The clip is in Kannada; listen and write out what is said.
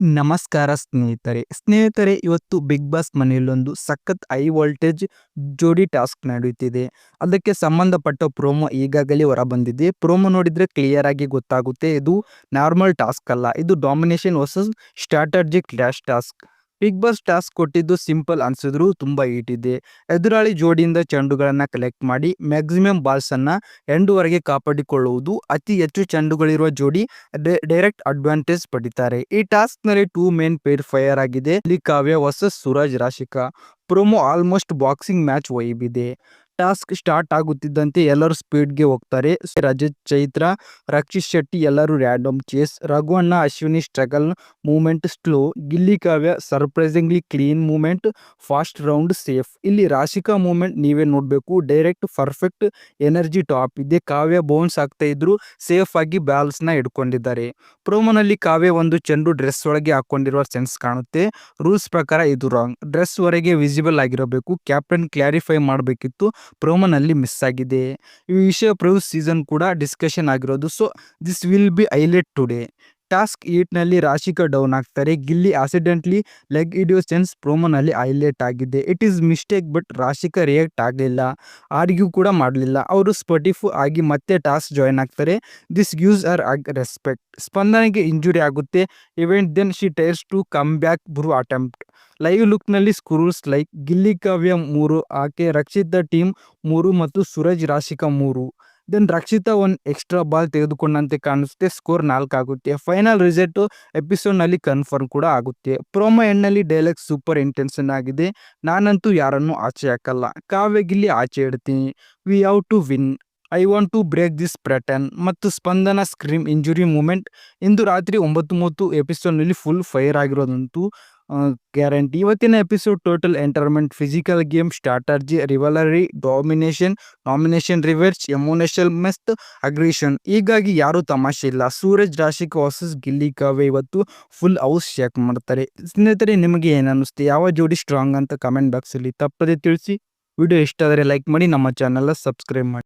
ನಮಸ್ಕಾರ ಸ್ನೇಹಿತರೆ. ಸ್ನೇಹಿತರೆ, ಇವತ್ತು ಬಿಗ್ ಬಾಸ್ ಮನೆಯಲ್ಲೊಂದು ಸಖತ್ ಹೈ ವೋಲ್ಟೇಜ್ ಜೋಡಿ ಟಾಸ್ಕ್ ನಡೆಯುತ್ತಿದೆ ಅದಕ್ಕೆ ಸಂಬಂಧಪಟ್ಟ ಪ್ರೋಮೋ ಈಗಾಗಲೇ ಹೊರಬಂದಿದೆ. ಪ್ರೋಮೋ ನೋಡಿದ್ರೆ ಕ್ಲಿಯರ್ ಆಗಿ ಗೊತ್ತಾಗುತ್ತೆ. ಇದು ನಾರ್ಮಲ್ ಟಾಸ್ಕ್ ಅಲ್ಲ. ಇದು domination versus strategic dash task big boss task ಕೊಟ್ಟಿದ್ದು ಸಿಂಪಲ್ ಅನ್ಸಿದ್ರು ತುಂಬಾ ಈಟ್ ಇದೆ. ಎದುರಾಳಿ ಜೋಡಿಯಿಂದ ಚೆಂಡುಗಳನ್ನು ಕಲೆಕ್ಟ್ ಮಾಡಿ ಮ್ಯಾಕ್ಸಿಮಮ್ ಬಾಲ್ಸ್ ಅನ್ನ ಎಂಡುವರೆಗೆ ಕಾಪಾಡಿಕೊಳ್ಳುವುದು ಅತಿ ಹೆಚ್ಚು ಚೆಂಡುಗಳಿರುವ ಜೋಡಿ ಡೈರೆಕ್ಟ್ ಅಡ್ವಾಂಟೇಜ್ ಪಡಿತಾರೆ. ಈ ಟಾಸ್ಕ್ನಲ್ಲಿ ಟೂ ಮೇನ್ ಪೇರ್ ಫೈರ್ ಆಗಿದೆ. ಇಲ್ಲಿ Kavya versus Suraj Rashika. Promo almost boxing match vibe ಇದೆ. ಟಾಸ್ಕ್ ಸ್ಟಾರ್ಟ್ ಆಗುತ್ತಿದ್ದಂತೆ ಎಲ್ಲರೂ ಸ್ಪೀಡ್ಗೆ ಹೋಗ್ತಾರೆ. ರಜತ್, ಚೈತ್ರ, ರಕ್ಷಿತ್ ಶೆಟ್ಟಿ ಎಲ್ಲರೂ random chase ರಘುವಣ್ಣ Ashwini struggle movement slow, Gilli Kavya surprisingly clean movement, fast round safe. ಇಲ್ಲಿ ರಾಶಿಕಾ ಮೂಮೆಂಟ್ ನೀವೇ ನೋಡಬೇಕು. Direct perfect energy top. ಇದೆ ಕಾವ್ಯ ಬೌನ್ಸ್ ಆಗ್ತಾ ಇದ್ರು ಸೇಫ್ ಆಗಿ ಬ್ಯಾಲ್ಸ್ನ ನ ಇಟ್ಕೊಂಡಿದ್ದಾರೆ ಪ್ರೋಮೋನಲ್ಲಿ ಕಾವ್ಯ ಒಂದು ಚೆಂಡು ಡ್ರೆಸ್ ಒಳಗೆ ಹಾಕೊಂಡಿರುವ ಸೆನ್ಸ್ ಕಾಣುತ್ತೆ. ರೂಲ್ಸ್ ಪ್ರಕಾರ ಇದು ರಾಂಗ್. ಡ್ರೆಸ್ ವರೆಗೆ ವಿಸಿಬಲ್ ಆಗಿರಬೇಕು. ಕ್ಯಾಪ್ಟನ್ ಕ್ಲಾರಿಫೈ ಮಾಡಬೇಕಿತ್ತು. ಪ್ರೋಮೋನಲ್ಲಿ ಮಿಸ್ ಆಗಿದೆ. ಈ ವಿಷಯ ಪ್ರೂವ್ ಸೀಸನ್ ಕೂಡ ಡಿಸ್ಕಷನ್ ಆಗಿರೋದು. So this will be highlight today task ಈಟ್ನಲ್ಲಿ Rashika down ಆಗ್ತಾರೆ. ಗಿಲ್ಲಿ ಆಕ್ಸಿಡೆಂಟ್ಲಿ ಲೆಗ್ ಇಡಿಯೋ ಸೆನ್ಸ್ ಪ್ರೋಮೋನಲ್ಲಿ ಹೈಲೈಟ್ ಆಗಿದೆ. It is mistake, but Rashika react ಆಗಲಿಲ್ಲ. ಆರ್ಗ್ಯೂ ಕೂಡ ಮಾಡಲಿಲ್ಲ. ಅವರು ಸ್ಪಟಿಫು ಆಗಿ ಮತ್ತೆ ಟಾಸ್ಕ್ ಜಾಯ್ನ್ ಆಗ್ತಾರೆ. This use are respect. ಸ್ಪಂದನೆಗೆ injury ಆಗುತ್ತೆ. Event then she tries to come back bro attempt. Live ಲುಕ್ನಲ್ಲಿ ಸ್ಕ್ರೂಲ್ಸ್ ಲೈಕ್ ಗಿಲ್ಲಿ ಕಾವ್ಯ ಮೂರು, ಆಕೆ ರಕ್ಷಿತ ಟೀಮ್ ಮೂರು ಮತ್ತು ಸೂರಜ್ ರಾಶಿಕಾ ಮೂರು. ದೆನ್ ರಕ್ಷಿತಾ ಒಂದು ಎಕ್ಸ್ಟ್ರಾ ಬಾಲ್ ತೆಗೆದುಕೊಂಡಂತೆ ಕಾಣಿಸುತ್ತೆ ಸ್ಕೋರ್ ನಾಲ್ಕು ಆಗುತ್ತೆ. ಫೈನಲ್ ರಿಸಲ್ಟ್ ಎಪಿಸೋಡ್ನಲ್ಲಿ ಕನ್ಫರ್ಮ್ ಕೂಡ ಆಗುತ್ತೆ. ಪ್ರೋಮೋ ಎಂಡ್ನಲ್ಲಿ ಡೈಲಾಗ್ ಸೂಪರ್ ಇಂಟೆನ್ಷನ್ ಆಗಿದೆ. ನಾನಂತೂ ಯಾರನ್ನು ಆಚೆ ಹಾಕಲ್ಲ. ಕಾವ್ಯಗಿಲ್ಲಿ ಆಚೆ ಇಡ್ತೀನಿ. We have to win I want to break this pattern ಮತ್ತು ಸ್ಪಂದನ ಸ್ಕ್ರೀಮ್ ಇಂಜುರಿ ಮೂಮೆಂಟ್ ಇಂದು ರಾತ್ರಿ ಒಂಬತ್ತು ಮೂವತ್ತು ಎಪಿಸೋಡ್ನಲ್ಲಿ ಫುಲ್ ಫೈರ್ ಆಗಿರೋದಂತೂ ಗ್ಯಾರಂಟಿ. ಇವತ್ತಿನ episode total entertainment physical game strategy rivalry, domination, nomination, reverse ಎಮೋನೇಷನ್ ಮೆಸ್ಟ್ aggression. ಹೀಗಾಗಿ ಯಾರು ತಮಾಷೆ ಇಲ್ಲ. ಸೂರಜ್, ರಾಶಿಕ್ ವರ್ಸಸ್ ಗಿಲ್ಲಿ ಕಾವೆ ಇವತ್ತು ಫುಲ್ ಹೌಸ್ ಚೆಕ್ ಮಾಡ್ತಾರೆ. ಸ್ನೇಹಿತರೆ, ನಿಮಗೆ ಏನು ಅನ್ನಿಸ್ತೆ? ಯಾವ ಜೋಡಿ ಸ್ಟ್ರಾಂಗ್ ಅಂತ ಕಮೆಂಟ್ ಬಾಕ್ಸಲ್ಲಿ ತಪ್ಪದೆ ತಿಳಿಸಿ. ವಿಡಿಯೋ ಇಷ್ಟ ಆದರೆ ಲೈಕ್ ಮಾಡಿ, ನಮ್ಮ ಚಾನಲ್ ಸಬ್ಸ್ಕ್ರೈಬ್ ಮಾಡಿ.